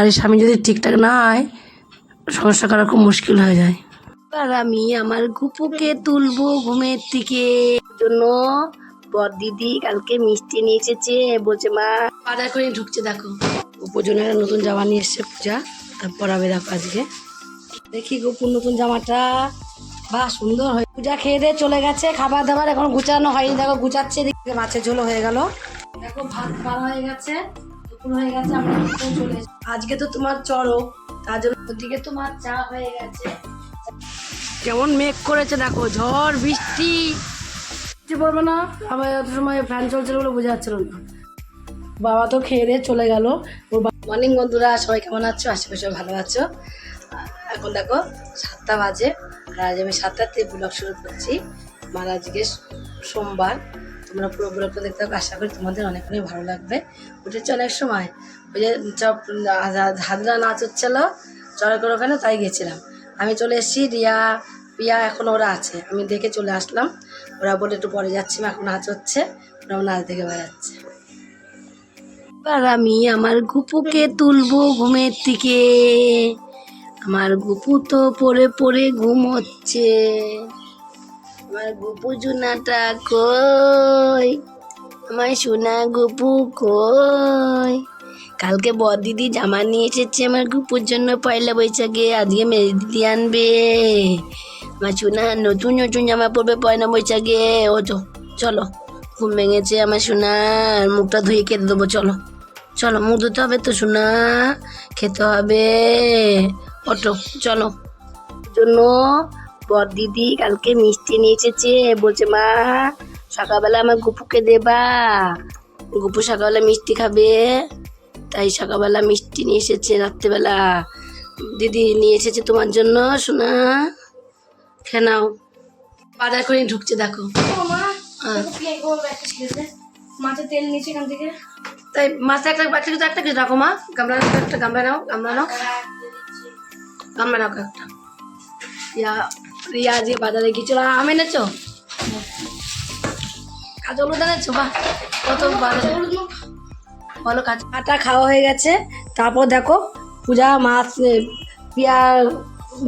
বাড়ির স্বামী যদি ঠিকঠাক না হয়, সংসার করা খুব মুশকিল হয়ে যায়। আর আমি আমার গুপুকে তুলবো ঘুমের থেকে জন্য বর দিদি কালকে মিষ্টি নিয়ে এসেছে, বলছে, মা, বাজার করে ঢুকছে, দেখো। উপজনের নতুন জামা নিয়ে এসছে পূজা তারপর পরাবে দেখো আজকে। দেখি গোপুর নতুন জামাটা। বাহ, সুন্দর হয় পূজা খেয়ে দিয়ে চলে গেছে, খাবার দাবার এখন গুছানো হয়নি। দেখো, গুছাচ্ছে মাছের ঝোল হয়ে গেল। দেখো, ভাত খাওয়া হয়ে গেছে। দুপুর হয়ে গেছে আমরা খেতেও চলে আজকে তো তোমার চড়ক তার জন্য ওদিকে তোমার চা হয়ে গেছে। কেমন মেঘ করেছে দেখো ঝড় বৃষ্টি। বৃষ্টি পড়বে না আবার এত সময় ফ্যান চলছিল বলে বোঝা যাচ্ছিল না। বাবা তো খেয়ে দিয়ে চলে গেল। ওর মর্নিং বন্ধুরা সবাই কেমন আছো? আশেপাশে ভালো আছো। এখন দেখো সাতটা বাজে। আর আজ আমি সাতটাতে ব্লগ শুরু করছি। আমার আজকে সোমবার। তোমরা পুরো ব্লগটা দেখতে থাকো আশা করি তোমাদের অনেক অনেক ভালো লাগবে। উঠেছে অনেক সময়, ওই যে চপ হাজরা নাচ হচ্ছিল চড়কের ওখানে তাই গেছিলাম। আমি চলে এসেছি, রিয়া, পিয়া এখন ওরা আছে। আমি দেখে চলে আসলাম, ওরা বলে একটু পরে যাচ্ছি এখন নাচ হচ্ছে, ওরা নাচ দেখে বেড়াচ্ছে। এবার আমি আমার গুপুকে তুলবো ঘুমের থেকে আমার গুপু তো পড়ে পড়ে ঘুম হচ্ছে আমার গুপু জুনাটা কই? আমার সোনা গুপু কই? কালকে বর দিদি জামা নিয়ে এসেছে আমার গুপুর জন্য পয়লা বৈশাখে, আজকে মেয়ে দিদি আনবে। আমার সোনা নতুন নতুন জামা পরবে পয়লা বৈশাখে। ও চলো, ঘুম ভেঙেছে আমার সোনার মুখটা ধুয়ে খেতে দেবো, চলো। চলো, মুখ ধুতে হবে তো সোনা, খেতে হবে। অটো চলো। জন্য বর দিদি কালকে মিষ্টি নিয়ে এসেছে। বলছে মা সকালবেলা আমার গুপুকে দেবা। গুপু সকালবেলা মিষ্টি খাবে। তাই সকালবেলা মিষ্টি নিয়ে এসেছে রাত্রেবেলা। দিদি নিয়ে এসেছে তোমার জন্য শোনা খেনাও নাও। বাজার করে ঢুকছে দেখো। হ্যাঁ। মাছের তেল নিয়েছি এখান থেকে। তাই মাছ একটা একটা কিছু একটা কিছু রাখো মা। গামলা একটা গামলা নাও গামলা নাও। গামলা নাও একটা। রিয়া রিয়া বাজারে গিয়েছিল আম এনেছো? কাঁচা হলুদ এনেছো? বাহ, কত বলো কাঁচা আটা খাওয়া হয়ে গেছে। তারপর দেখো, পূজা মাছ পিয়া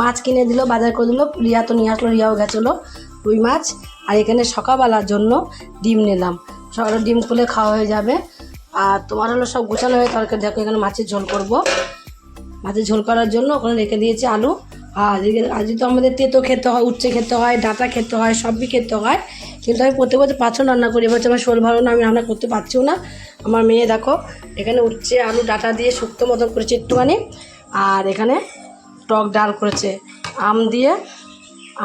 মাছ কিনে দিল, বাজার করে দিল। রিয়া তো নিয়ে আসলো, রিয়াও গেছিল রুই মাছ। আর এখানে সকালবেলার জন্য ডিম নিলাম। সকালে ডিম খুলে খাওয়া হয়ে যাবে। আর তোমার হলো সব গোছানো হয়ে তরকারি দেখো এখানে মাছের ঝোল করব। মাছের ঝোল করার জন্য ওখানে রেখে দিয়েছি আলু। আর এদিকে আজকে তো আমাদের তেতো খেতে হয়, উচ্ছে খেতে হয়, ডাঁটা খেতে হয়, সবই খেতে হয়। কিন্তু আমি প্রত্যেক বছর পাঁচশো রান্না করি, এবার আমার শোল ভালো না, আমি রান্না করতে পারছিও না। আমার মেয়ে দেখো, এখানে উচ্ছে, আলু, ডাঁটা দিয়ে শুক্তো মতন করেছে একটুখানি, আর এখানে টক ডাল করেছে। আম দিয়ে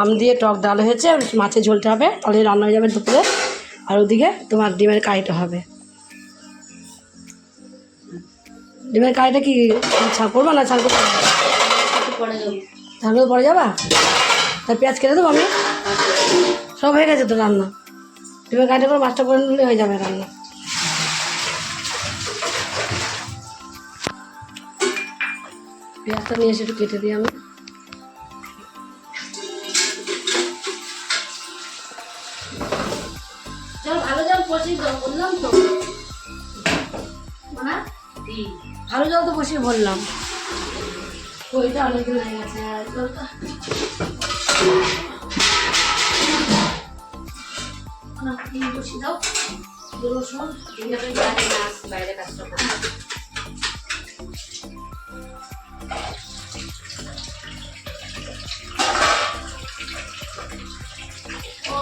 আম দিয়ে টক ডাল হয়েছে, আর মাছের ঝোলটা হবে, তাহলে রান্না হয়ে যাবে দুপুরে। আর ওদিকে তোমার ডিমের কারিটা হবে। ডিমের কারিটা কি ছাড় করব না? ছাড় করব করে পরে যাবা? তা পেঁয়াজ কেটে দেবো আমি। সব হয়ে গেছে তো রান্না। ডিমের কারিটা করে মাছটা করে নিলে হয়ে যাবে রান্না। পেঁয়াজটা নিয়ে এসে একটু কেটে দিই আমি। চল ভালো জল বসিয়ে দাও বললাম তো। ভালো জল তো বসিয়ে বললাম। ওইটা অনেকদিন হয়ে গেছে আর জলটা না, এই বসিয়ে দাও দু রসুন বাইরে কাজটা ও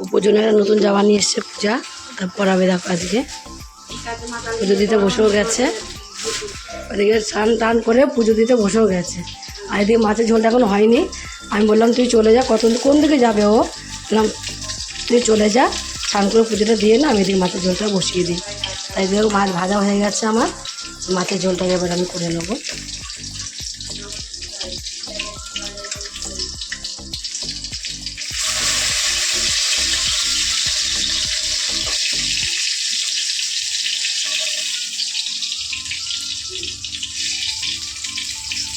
একটা নতুন জামা নিয়ে এসছে পূজা তা পরাবে দেখো আজকে। পুজো দিতে বসেও গেছে। ওদিকে স্নান টান করে পুজো দিতে বসেও গেছে। আর এদিকে মাছের ঝোলটা এখন হয়নি। আমি বললাম, তুই চলে যা, কত কোন দিকে যাবে ও? বললাম, তুই চলে যা, স্নান করে পুজোটা দিয়ে না, আমি এদিকে মাছের ঝোলটা বসিয়ে দিই। তাই দেখো মাছ ভাজা হয়ে গেছে আমার। মাছের ঝোলটাকে এবার আমি করে নেব।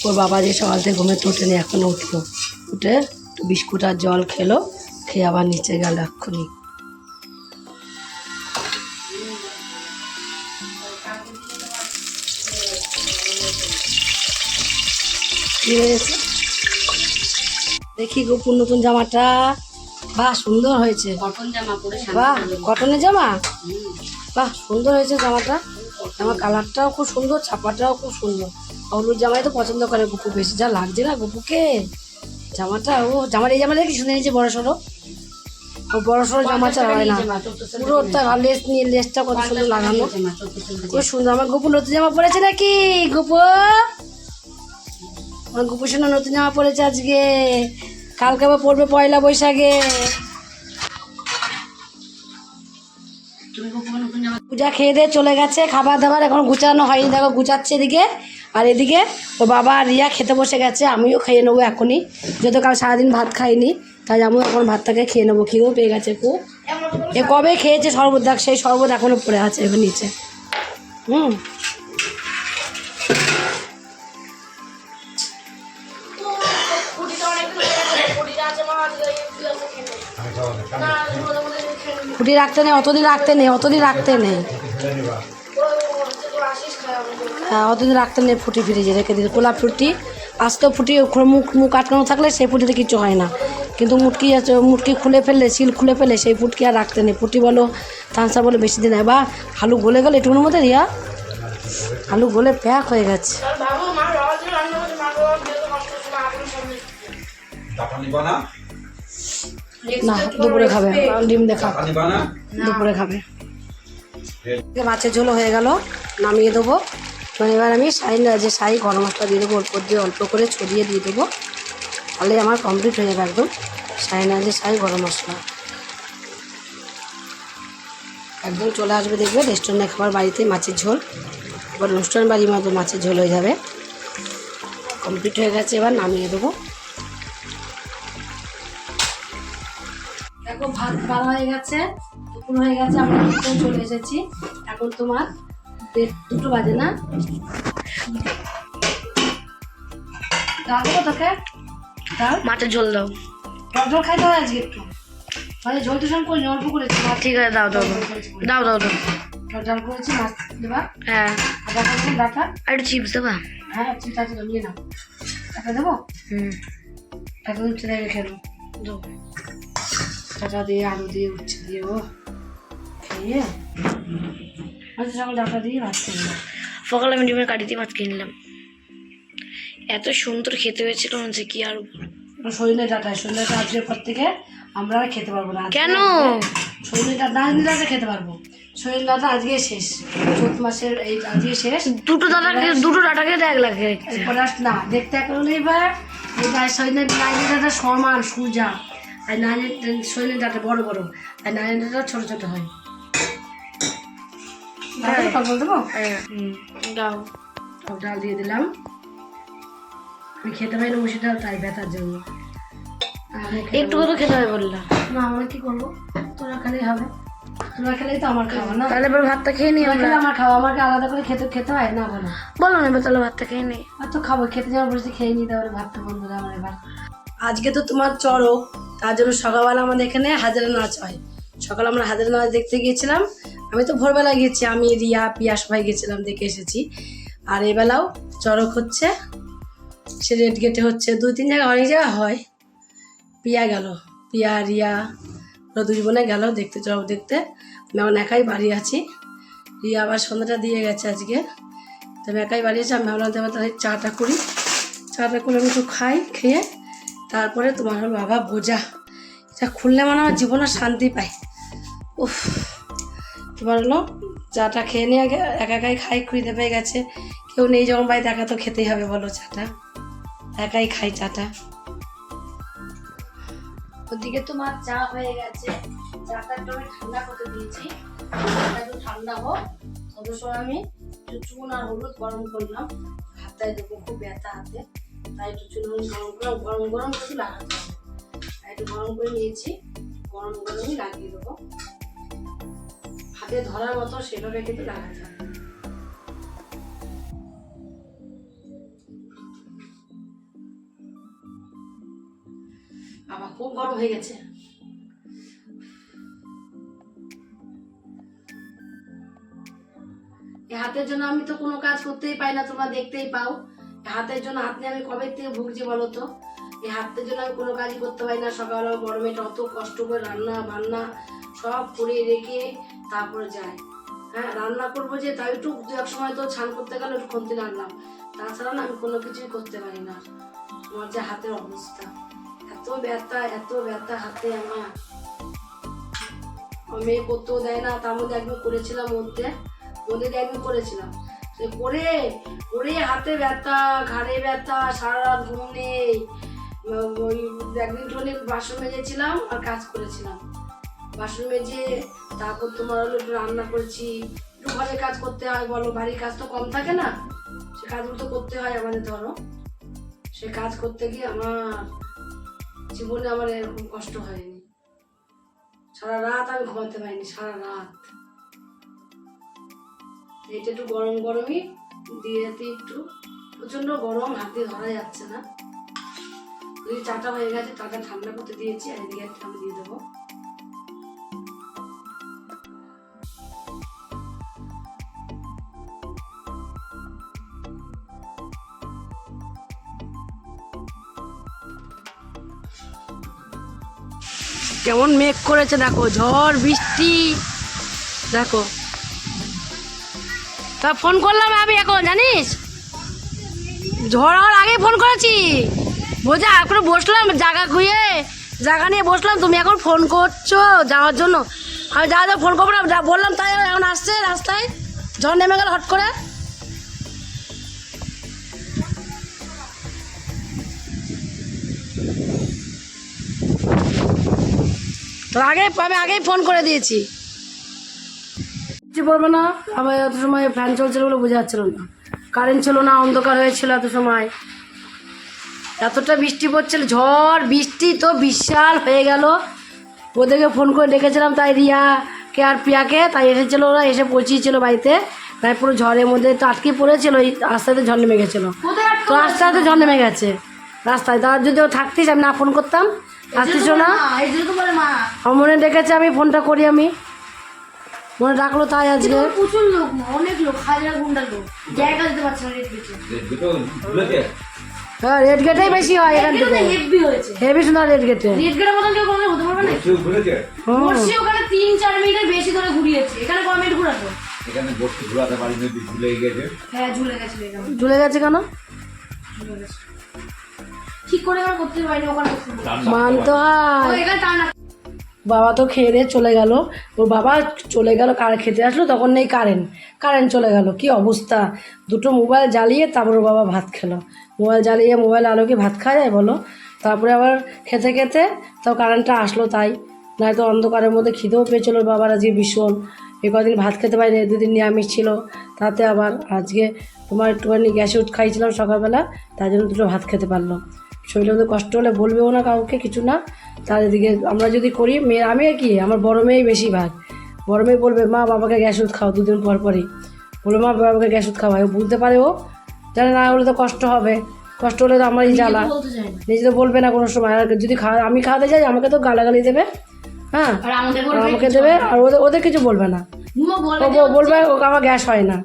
ওর বাবা যে সকাল থেকে ঘুমে তো ওঠেনি এখন উঠল। উঠে একটু বিস্কুট আর জল খেলো খেয়ে আবার নিচে গেল এক্ষুনি। দেখি গোপুর নতুন জামাটা। বাহ সুন্দর হয়েছে। কটন জামা পরে বাহ কটনের জামা? বাহ সুন্দর হয়েছে জামাটা। জামা কালারটাও খুব সুন্দর ছাপাটাও খুব সুন্দর। হলুদ জামাই তো পছন্দ করে গুপু বেশি যা লাগছে না গুপুকে। জামাটা ও জামার এই জামাটা কি শুনে নিয়েছে বড় সড়ো। ও বড় সড়ো জামা চালায় না। পুরো তার লেস নিয়ে লেসটা কত সুন্দর লাগানো। খুব সুন্দর। আমার গুপু নতুন জামা পরেছে নাকি? গুপু? আমার গুপু শোনা নতুন জামা পরেছে আজকে। কালকে আবার পড়বে পয়লা বৈশাখে। পূজা খেয়ে দিয়ে চলে গেছে খাবার দাবার এখন গুছানো হয়নি। দেখো গুছাচ্ছে এদিকে। আর এদিকে ও বাবা আর রিয়া খেতে বসে গেছে আমিও খেয়ে নেব এখনই। যেহেতু কাল সারাদিন ভাত খাইনি তাই আমিও এখন ভাতটাকে খেয়ে নেব। খিদেও পেয়ে গেছে খুব। এ কবে খেয়েছে শরবত দেখ সেই শরবত এখনও পড়ে আছে এবার নিচে। হুম। ফুটি রাখতে নেই অতদিন রাখতে নেই অতদিন রাখতে নেই। অতদিন রাখতে নেই ফুটি ফ্রিজে রেখে দিতে কোলা ফুটি আজকেও ফুটি মুখ মুখ আটকানো থাকলে সেই ফুটিতে কিছু হয় না। কিন্তু মুটকি আছে মুটকি খুলে ফেললে সিল খুলে ফেলে সেই ফুটকি আর রাখতে নেই ফুটি বলো থানসা বলো বেশি দিন হয় বা আলু গলে গেলে এটুকুর মধ্যে রিয়া। আলু গলে প্যাক হয়ে গেছে। না। দুপুরে খাবে। ডিম দেখা। দুপুরে খাবে। মাছের ঝোল হয়ে গেল নামিয়ে দেবো। মানে এবার আমি শাড়ি যে শাড়ি গরম মশলা দিয়ে দেবো অল্প দিয়ে অল্প করে ছড়িয়ে দিয়ে দেবো। তাহলে আমার কমপ্লিট হয়ে যাবে একদম শাড়ি যে শাড়ি গরম মশলা। একদম চলে আসবে, দেখবে রেস্টুরেন্টে খাবার বাড়িতে মাছের ঝোল। এবার অনুষ্ঠান বাড়ির মতো মাছের ঝোল হয়ে যাবে। কমপ্লিট হয়ে গেছে, এবার নামিয়ে দেবো। দেখো, ভাত খাওয়া হয়ে গেছে, দুপুর হয়ে গেছে, আমরা চলে এসেছি এখন তোমার দেড় দুটো বাজে না? ডাল তোকে ডাল মাছের ঝোল দাও। টক জল খাইতে হয় আজকে একটু। মানে ঝোল টিউশন করি অল্প করেছি। ঠিক আছে দাও দাও দাও। দাও দাও দাও। টক ডাল করেছি মাছ দেবা? হ্যাঁ। আবার ডাটা আর একটু চিপস দেবা? হ্যাঁ ঠিক আছে নিয়ে নাও। টাকা দেবো? হুম। টাকা উচ্ছে দিয়ে খেলো দাও। টাকা দিয়ে আলু দিয়ে উচ্ছে দিয়ে ও। খেয়ে আচ্ছা সকাল ডাটা দিয়ে ভাত খেয়ে নিলাম। সকালে আমি ডিমের কাটি দিয়ে ভাত কিনে নিলাম। এত সুন্দর খেতে হয়েছিল যে কি আর শরীরে ডাটা শরীরে আজকের পর থেকে আমরা আর খেতে পারব না। কেন? শরীরে ডাটা না দিলে খেতে পারব। শরীর ডাটা আজকে শেষ। চৈত মাসের এই আজকে শেষ। দুটো দাদাকে দুটো ডাটাকে এক লাগে এরপর না দেখতে এখন এবার এই গায়ে শরীরে নাইনের ডাটা সমান সুজা। আর নাইনের শরীরের ডাটা বড় বড়। আর নাইনের ডাটা ছোট ছোট হয়। দেবো, হ্যাঁ। দাও। ডাল দিয়ে দিলাম। আমি খেতে পারি না মুসুর ডাল তাই ব্যথার জন্য। একটু করে খেতে হবে বললা। না। আমরা কি করব? তোরা খেলেই হবে। তোরা তো আমার খাওয়া না? তাহলে এবার ভাতটা খেয়ে নিই আমরা। আমার খাওয়া। আমাকে আলাদা করে খেতে খেতে হয়? না বলো। বলো না এবার তাহলে ভাতটা খেয়ে নিই। আর তো খাব খেতে যাওয়ার বসে খেয়ে নিতে হবে ভাতটা বন্ধ আমার এবার। আজকে তো তোমার চড়ক তার জন্য সকালবেলা আমাদের এখানে হাজারা নাচ হয়। সকাল আমরা হাজারা নাচ দেখতে গিয়েছিলাম। আমি তো ভোরবেলা গেছি আমি, রিয়া, পিয়া সবাই গেছিলাম, দেখে এসেছি। আর এবেলাও চড়ক হচ্ছে, সে রেড গেটে হচ্ছে। দুই, তিন জায়গায় অনেক জায়গায় হয়। পিয়া গেল, পিয়া, রিয়া, ওরা দুই বোনে গেল দেখতে, চড়ক দেখতে। আমি এখন একাই বাড়ি আছি। রিয়া আবার সন্ধ্যাটা দিয়ে গেছে আজকে। তো আমি একাই বাড়ি আছি, আমি ভাবলাম তোমার তাহলে চাটা করি। চাটা করে আমি একটু খাই, খেয়ে তারপরে তোমার বাবা বোঝা। যা খুললে মানে আমার জীবনে শান্তি পাই উফ এবার হলো চাটা খেয়ে নিয়ে আগে একা একাই খাই খুঁজতে পেয়ে গেছে। কেউ নেই যখন বাড়িতে একা তো খেতেই হবে, বলো চাটা। একাই খাই চাটা। ওদিকে তোমার চা হয়ে গেছে। চাটা একটু আমি ঠান্ডা করতে দিয়েছি। একটু ঠান্ডা হোক। তত সময় আমি একটু চুন আর হলুদ গরম করলাম। হাতটায় দেবো খুব ব্যথা হাতে। তাই একটু চুন হলুদ গরম করলাম। গরম গরম কিছু লাগাতে হবে একটু গরম করে নিয়েছি। গরম গরমই লাগিয়ে দেবো। হাতে ধরার মতো সেভাবে কিন্তু লাগাতে হবে আবার খুব গরম হয়ে গেছে। হাতের জন্য আমি তো কোনো কাজ করতেই পাই না, তোমরা দেখতেই পাও। হাতের জন্য হাত নিয়ে আমি কবে থেকে ভুগছি বলো তো? এই হাতের জন্য আমি কোনো কাজই করতে পারি না। সকালবেলা গরমে অত কষ্ট করে রান্না, বান্না সব করে রেখে তারপরে যায় হ্যাঁ রান্না করব যে তাই একটু দু এক সময় তো ছান করতে গেলে একটু খন্তি রান্নাম তাছাড়া না, আমি কোনো কিছুই করতে পারি না। আমার যে হাতের অবস্থা। এত ব্যথা এত ব্যথা হাতে আমার। মেয়ে করতেও দেয় না, তার মধ্যে একদিন করেছিলাম মধ্যে মধ্যে একদিন করেছিলাম। সে করে করে হাতে ব্যথা, ঘাড়ে ব্যথা, সারা রাত ঘুম নেই। ওই একদিন টনে বাসন মেজেছিলাম আর কাজ করেছিলাম। বাসন মেজে, তারপর তোমার হলো রান্না করেছি। একটু ঘরের কাজ করতে হয় বলো, বাড়ির কাজ তো কম থাকে না। সে কাজগুলো তো করতে হয় আমাদের ধরো। সে কাজ করতে গিয়ে আমার জীবনে আমার এরকম কষ্ট হয়নি। সারা রাত আমি ঘুমাতে পারিনি, সারা রাত। এটা একটু গরম গরমই, দিয়ে একটু প্রচণ্ড গরম, হাতে ধরা যাচ্ছে না। যদি চাটা হয়ে গেছে, চাটা ঠান্ডা করতে দিয়েছি, আর এদিকে আমি দিয়ে দেবো। কেমন মেঘ করেছে, দেখো, ঝড়, বৃষ্টি। দেখো। তা ফোন করলাম আমি এখন, জানিস? ঝড় হওয়ার আগে ফোন করেছি। বোঝা এখন বসলাম, জায়গা খুঁয়ে জায়গা নিয়ে বসলাম, তুমি এখন ফোন করছ যাওয়ার জন্য। আমি যা যা ফোন করব না, যা বললাম তাই এখন আসছে রাস্তায়। ঝড় নেমে গেল হট করে। আগে আমি আগেই ফোন করে দিয়েছি। কিছু পড়বে না? আবার এত সময় ফ্যান চলছিল বলে বোঝা যাচ্ছিল না। কারেন্ট ছিল না অন্ধকার হয়েছিল এত সময়। এতটা বৃষ্টি পড়ছিল ঝড় বৃষ্টি তো বিশাল হয়ে গেল। ওদেরকে ফোন করে ডেকেছিলাম তাই রিয়াকে আর প্রিয়াকে তাই এসেছিল ওরা এসে পৌঁছিয়েছিল বাড়িতে। তাই পুরো ঝড়ের মধ্যে তো আটকে পড়েছিল ওই আস্তে ঝড় নেমে গেছিল। তো আস্তে আস্তে ঝড় নেমে গেছে। রাস্তায় তার যদি ও থাকতিস আমি না ফোন করতাম। আসতিস না মনে ডেকেছে আমি ফোনটা করি আমি। মনে ডাকলো তাই আজকে। প্রচুর লোক অনেক লোক হাজার গুন্ডার লোক। জায়গা দিতে পারছে না হ্যাঁ রেড গেটেই বেশি হয় এখান থেকে। হেভি হয়েছে। হেভি সুন্দর রেড গেটে রেট গেটের মতন কেউ কোনো হতে পারবে না। বর্ষি ওখানে তিন চার মিনিটের বেশি ধরে ঘুরিয়েছে। এখানে ক মিনিট ঘুরাতো? এখানে বসতে ঘুরাতে ঝুলে গেছে হ্যাঁ ঝুলে এখানে। ঝুলে গেছে কেন? ঝুলে গেছে ঠিক করে করতে পারিনি ওখানে। মানতে হয়। বাবা তো খেয়ে দিয়ে চলে গেল। ওর বাবা চলে গেল কার খেতে আসলো তখন নেই কারেন্ট। কারেন্ট চলে গেল কি অবস্থা? দুটো মোবাইল জ্বালিয়ে তারপর ওর বাবা ভাত খেলো। মোবাইল জ্বালিয়ে মোবাইল আলোকে ভাত খাওয়া যায় বলো? তারপরে আবার খেতে খেতে তাও কারেন্টটা আসলো তাই। নয়তো অন্ধকারের মধ্যে খিদেও পেয়েছিল ওর বাবার আজকে ভীষণ। এ কদিন ভাত খেতে পারিনি দুদিন নিরামিষ ছিল। তাতে আবার আজকে তোমার একটুখানি গ্যাসে উঠ খাইছিলাম সকালবেলা তার জন্য দুটো ভাত খেতে পারল। শরীরের মধ্যে কষ্ট হলে বলবেও না কাউকে কিছু না। তার এদিকে আমরা যদি করি মেয়ে আমি আর কি? আমার বড় মেয়েই বেশি ভাগ বড় মেয়ে বলবে মা বাবাকে গ্যাস উঠ খাও দুদিন পর পরই। বলবে মা বাবাকে গ্যাস উঠ খাওয়াই। ও বুঝতে পারে ও। জানে না হলে তো কষ্ট হবে। কষ্ট হলে তো আমারই জ্বালা। নিজে তো বলবে না কোনো সময়। আর যদি খাওয়া আমি খাওয়াতে যাই আমাকে তো গালাগালি দেবে। হ্যাঁ? আমাকে দেবে। আর ওদের ওদের কিছু বলবে না। ও বলবে ওকে আমার গ্যাস হয় না।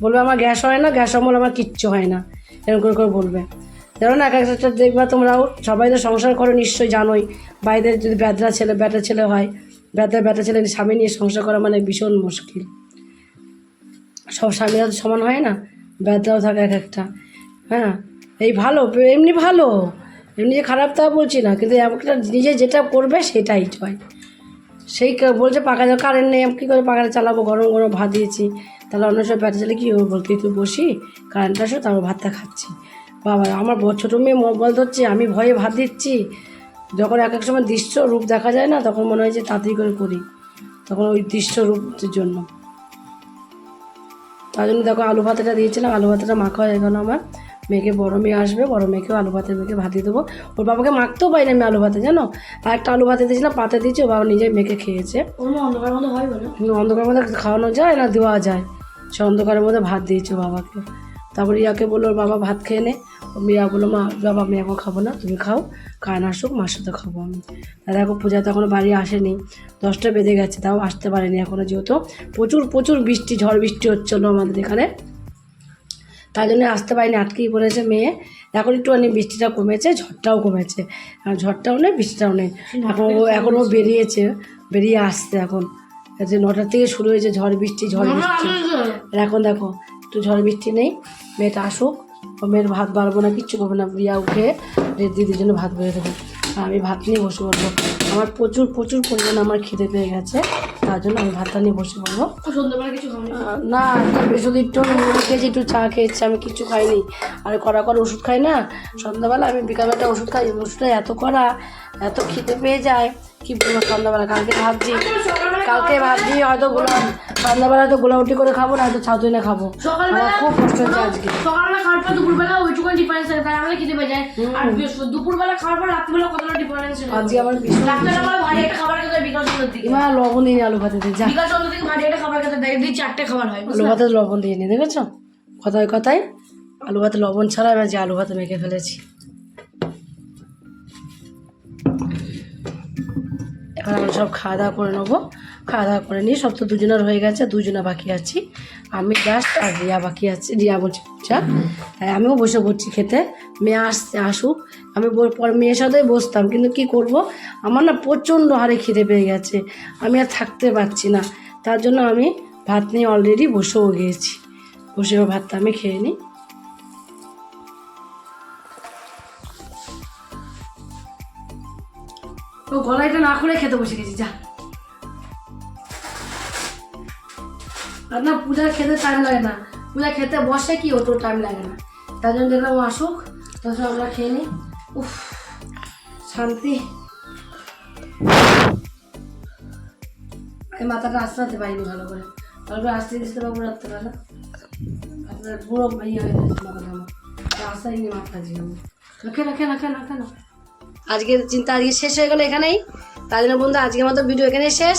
বলবে আমার গ্যাস হয় না গ্যাস অমল আমার কিচ্ছু হয় না। এরকম করে করে বলবে। যেমন এক একটা দেখবা তোমরাও সবাই তো সংসার করো নিশ্চয়ই জানোই। বাইরে যদি ব্যাদরা ছেলে, ব্যাটা ছেলে হয় ব্যাটা ব্যাটা ছেলে স্বামী নিয়ে সংসার করা মানে ভীষণ মুশকিল। সব স্বামীরা তো সমান হয় না, ব্যাদরাও থাকে এক একটা। হ্যাঁ এই ভালো, এমনি ভালো, এমনি যে খারাপ তা বলছি না, কিন্তু একটা নিজে যেটা করবে সেটাই হয়। সেই বলছে পাকা কারেন্ট নেই, আমি কী করে পাখাটা চালাবো? গরম গরম ভাত দিয়েছি। তাহলে অন্য সব ব্যাটা চালে কী বলতে, তুই বসি কারেন্ট আসো তারপর ভাতটা খাচ্ছি। বাবা আমার বড় ছোটো মেয়ে মোবাইল ধরছে আমি ভয়ে ভাত দিচ্ছি। যখন এক এক সময় দৃশ্য রূপ দেখা যায় না তখন মনে হয় যে তাড়াতাড়ি করে করি। তখন ওই দৃশ্য রূপের জন্য। তার জন্য দেখো আলু ভাতেটা দিয়েছিলাম আলু ভাতেটা মাখা হয়ে গেল আমার। মেয়েকে বড় মেয়ে আসবে বড় মেয়েকেও আলু ভাতে মেয়েকে ভাত দিয়ে দেবো। ওর বাবাকে মাখতেও পারি না আমি আলু ভাতে জানো? আর একটা আলু ভাতে দিয়েছিলাম পাতে দিয়েছি ও বাবা নিজেই মেয়েকে খেয়েছে। অন্ধকার মতো হয় বলো। অন্ধকারের মধ্যে খাওয়ানো যায় না দেওয়া যায়। সে অন্ধকারের মধ্যে ভাত দিয়েছে বাবাকে। তারপর ইয়াকে বলল ওর বাবা ভাত খেয়ে নে। মিয়া বলল মা বাবা আমি এখন খাব না তুমি খাও কান আসুক মার সাথে খাব আমি। আর দেখো পূজা তো এখনও বাড়ি আসেনি দশটা বেজে গেছে তাও আসতে পারেনি এখনও যেহেতু। প্রচুর প্রচুর বৃষ্টি ঝড় বৃষ্টি হচ্ছিল আমাদের এখানে। তাই জন্য আসতে পারিনি আটকেই পড়েছে মেয়ে। এখন একটুখানি বৃষ্টিটা কমেছে ঝড়টাও কমেছে। আর ঝড়টাও নেই বৃষ্টিটাও নেই। এখন ও এখন ও বেরিয়েছে বেরিয়ে আসছে এখন। যে নটার থেকে শুরু হয়েছে ঝড় বৃষ্টি ঝড় বৃষ্টি। এখন দেখো একটু ঝড় বৃষ্টি নেই মেয়েটা আসুক। মেয়ের ভাত বাড়বো না কিচ্ছু করব না বিয়া উঠে দিদির জন্য ভাত বেড়ে দেবো আর আমি ভাত নিয়ে বসে পড়ব আমার প্রচুর প্রচুর পরিমাণে আমার খিদে পেয়ে গেছে তার জন্য আমি ভাতটা নিয়ে বসে পড়ব কিছু না শুধু একটু খেয়েছি একটু চা খেয়েছি আমি কিচ্ছু খাইনি আর কড়া করা ওষুধ খাই না সন্ধ্যাবেলা আমি বিকালবেলা ওষুধ খাই ওষুধটা এত করা এত খিদে পেয়ে যায় কি বলব সন্ধ্যাবেলা কালকে ভাবছি কালকে ভাবছি হয়তো গোলা সন্ধ্যাবেলা হয়তো গোলাউটি করে খাব না হয়তো ছাতুই না খাব। সকালবেলা- খুব কষ্ট হচ্ছে আজকে। সকালবেলা খাওয়ার পর দুপুরবেলা ওইটুকুন ডিফারেন্স থাকে তাই আমাদের খেতে পেয়ে যায়। আর দুপুরবেলা খাওয়ার পর রাত্রিবেলা কতটা ডিফারেন্স আজকে আমার রাত্রিবেলা আমার ভারী একটা খাবার খেতে বিকাল সন্ধ্যার দিকে। মা লবণ দিয়ে আলু ভাতে যা। বিকাল সন্ধ্যা থেকে ভারী একটা খাবার খেতে দেয় দিয়ে চারটে খাবার হয় আলু ভাতে লবণ দিয়ে নি দেখেছ? কথায় কথায় আলু ভাতে লবণ ছাড়া আমি আজকে আলু ভাতে মেখে ফেলেছি। এবার আমরা সব খাওয়া দাওয়া করে নেব। খাওয়া দাওয়া করে নিই সব তো দুজনের হয়ে গেছে, দুজনে বাকি আছি। আমি জাস্ট আর রিয়া বাকি আছি, রিয়া বলছি পূজা তাই আমিও বসে পড়ছি খেতে। মেয়ে আসছে, আসুক। আমি পরে মেয়ের সাথে বসতাম, কিন্তু কি করব? আমার না প্রচণ্ড হারে খিদে পেয়ে গেছে। আমি আর থাকতে পারছি না। তার জন্য আমি ভাত নিয়ে অলরেডি বসেও গিয়েছি বসে ভাতটা আমি খেয়ে নিই। ও গলাইটা না খুলে খেতে বসে গেছি, যা। আর না, পূজা খেতে টাইম লাগে না। পূজা খেতে বসে কি ওটো টাইম লাগে না। তার জন্য দেখলাম আসুক তারপর আমরা খেয়ে নিই। উফ, শান্তি। এই মাথাটা আস্তে পারিনি ভালো করে। করে আসতে দিতে পারব পারে আপনার পুরো ইয়ে হয়ে যাচ্ছে মাথাটা আমার। আস্তাই নিয়ে মাথা রাখে রাখে রাখে রাখে না। আজকের চিন্তা আজকে শেষ হয়ে গেলো এখানেই। তার জন্য বন্ধু, আজকের মতো ভিডিও এখানেই শেষ।